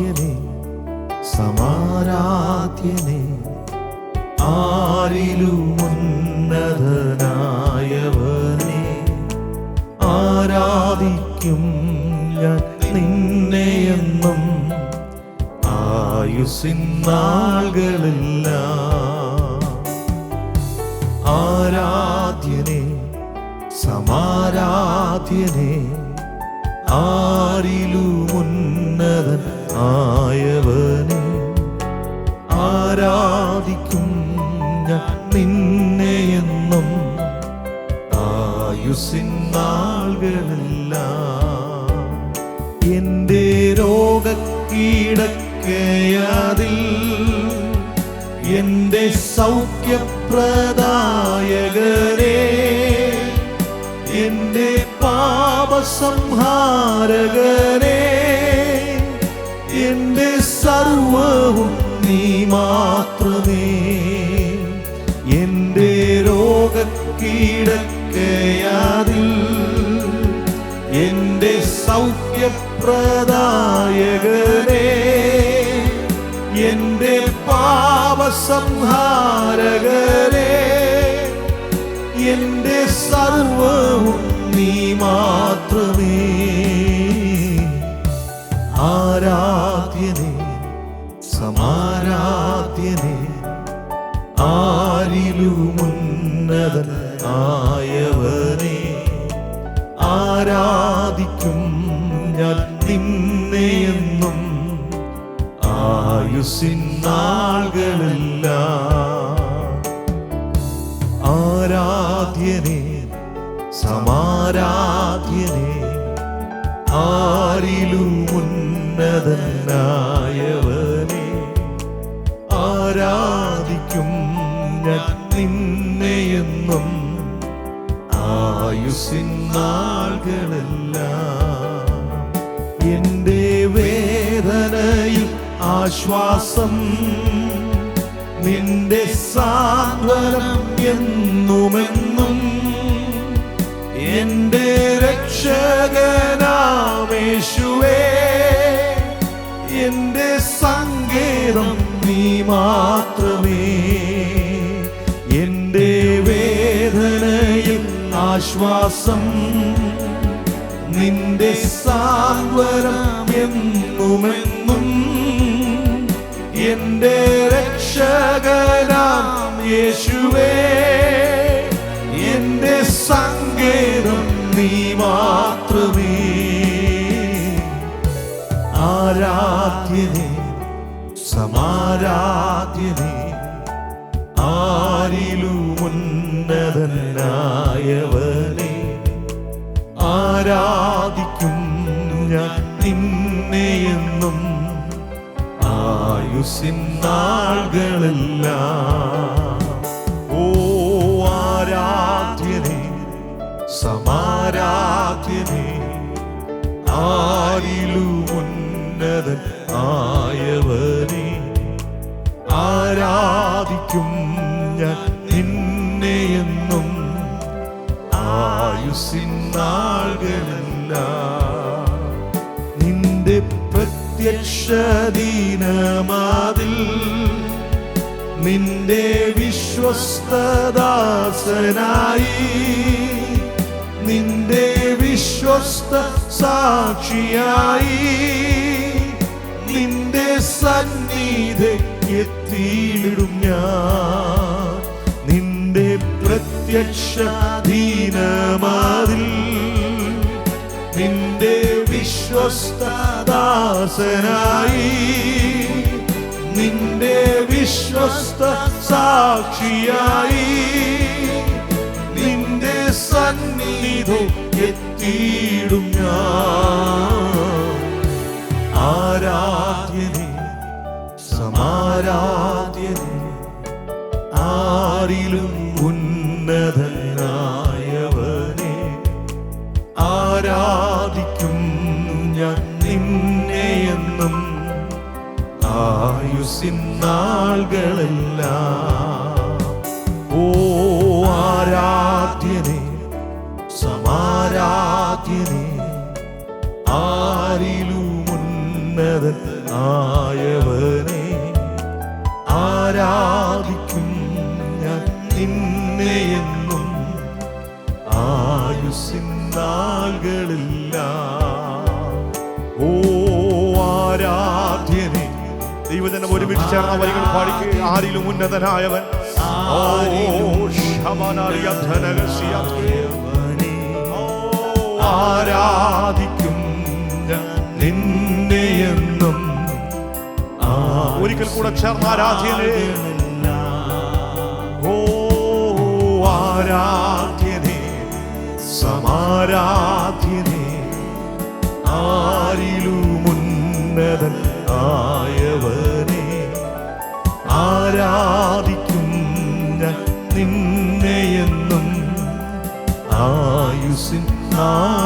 ആരാധ്യനെ സമാരാധ്യനെ ആരിലുമുന്നതനായവനെ ആരാധിക്കും ഞാൻ നിന്നെയെന്നും ആയുസിൻ നാളുകളെല്ലാം ആരാധ്യനെ സമാരാധ്യനെ ആരിലുമുന്നതൻ ആയവനെ ആരാധിക്കും ഞാൻ നിന്നെയെന്നും ആയുസിൻ നാളുകളെല്ലാം എന്റെ രോഗക്കീടക്കയാതിൽ എന്റെ സൗഖ്യപ്രദായകരെ എന്റെ പാപസംഹാരകരെ എന്റെ സർവവും നീ മാത്രമേ. എന്റെ രോഗക്കീടക്കയാതിൽ എന്റെ സൗഖ്യപ്രദായകരേ എന്റെ പാപസംഹാരകരെ എന്റെ സർവവും നീ മാത്രമേ. നാളുകളെല്ലാം ആരാധ്യനെ സമാരാധ്യനെ ആരിലും ഉന്നതനായവനെ ആരാധിക്കും ഞാൻ നിന്നെയെന്നും ആയുസിൻ ആശ്വാസം നിന്റെ സാന്ത്വനം എന്നുമെന്നും എന്റെ രക്ഷകനാമേശുവേ എന്റെ സങ്കേതം നീ മാത്രമേ. എന്റെ വേദനയിൽ ആശ്വാസം നിന്റെ സാന്ത്വനം എന്നുമെന്നും എന്റെ രക്ഷകനാം യേശുവേ എന്റെ സങ്കേതം നീ മാത്രമേ. ആരാധ്യനെ സമാരാധ്യനെ ആരിലുമുന്നതനായവനെ ആയുസിൻ നാളുകളെല്ലാം ഓ ആരാധ്യനെ സമാരാധ്യനെ ആരിലുമുന്നതൻ ആയവനെ ആരാധിക്കും ഞാൻ നിന്നെയെന്നും ആയുസിൻ നാളുകളെല്ലാം നിന്റെ പ്രത്യക്ഷ ദീനമാതിൽ നിന്റെ വിശ്വസ്തദാസനായി നിന്റെ വിശ്വസ്ത സാക്ഷിയായി നിന്റെ സന്നിധി എത്തിയിടും ഞാൻ. നിന്റെ പ്രത്യക്ഷ ദീനമാതിൽ നിന്റെ വിശ്വസ്തദാസനായി നിന്റെ വിശ്വസ്ത സാക്ഷിയായി നിന്റെ സന്നിധി എത്തിയിടും ഞാൻ. ആരാധ്യനെ സമാരാധ്യനെ ആരിലും ഉന്നതനായവനെ ആരാധിക്കും ഞാൻ നിന്നെയെന്നും ആയുസിൻ ഓ ആരാധ്യനെ സമാരാധ്യനെ ആരിലുമുന്നതനായവനെ ഉന്നതൻ ആയവനെ ആരാധിക്കും ഞാൻ നിന്നെ എന്നും. ആയുസിൻ ദൈവജനം ഒരുമിച്ച് ചേർന്ന വരികൾ പാടിക്കുക ആരിലും ഉന്നതനായവൻ. ആരാധിക്കും ഞാൻ നിന്നെ എന്നും. ഒരിക്കൽ കൂടെ ചേർന്ന ആരാധ്യനെ. ഓ ആരാധ്യനെ സമാരാധ്യനെ. ആരിലുമുന്നതൻ ആയവനെ നിന്നെ എന്നും ആയുസിൻ നാളുകൾ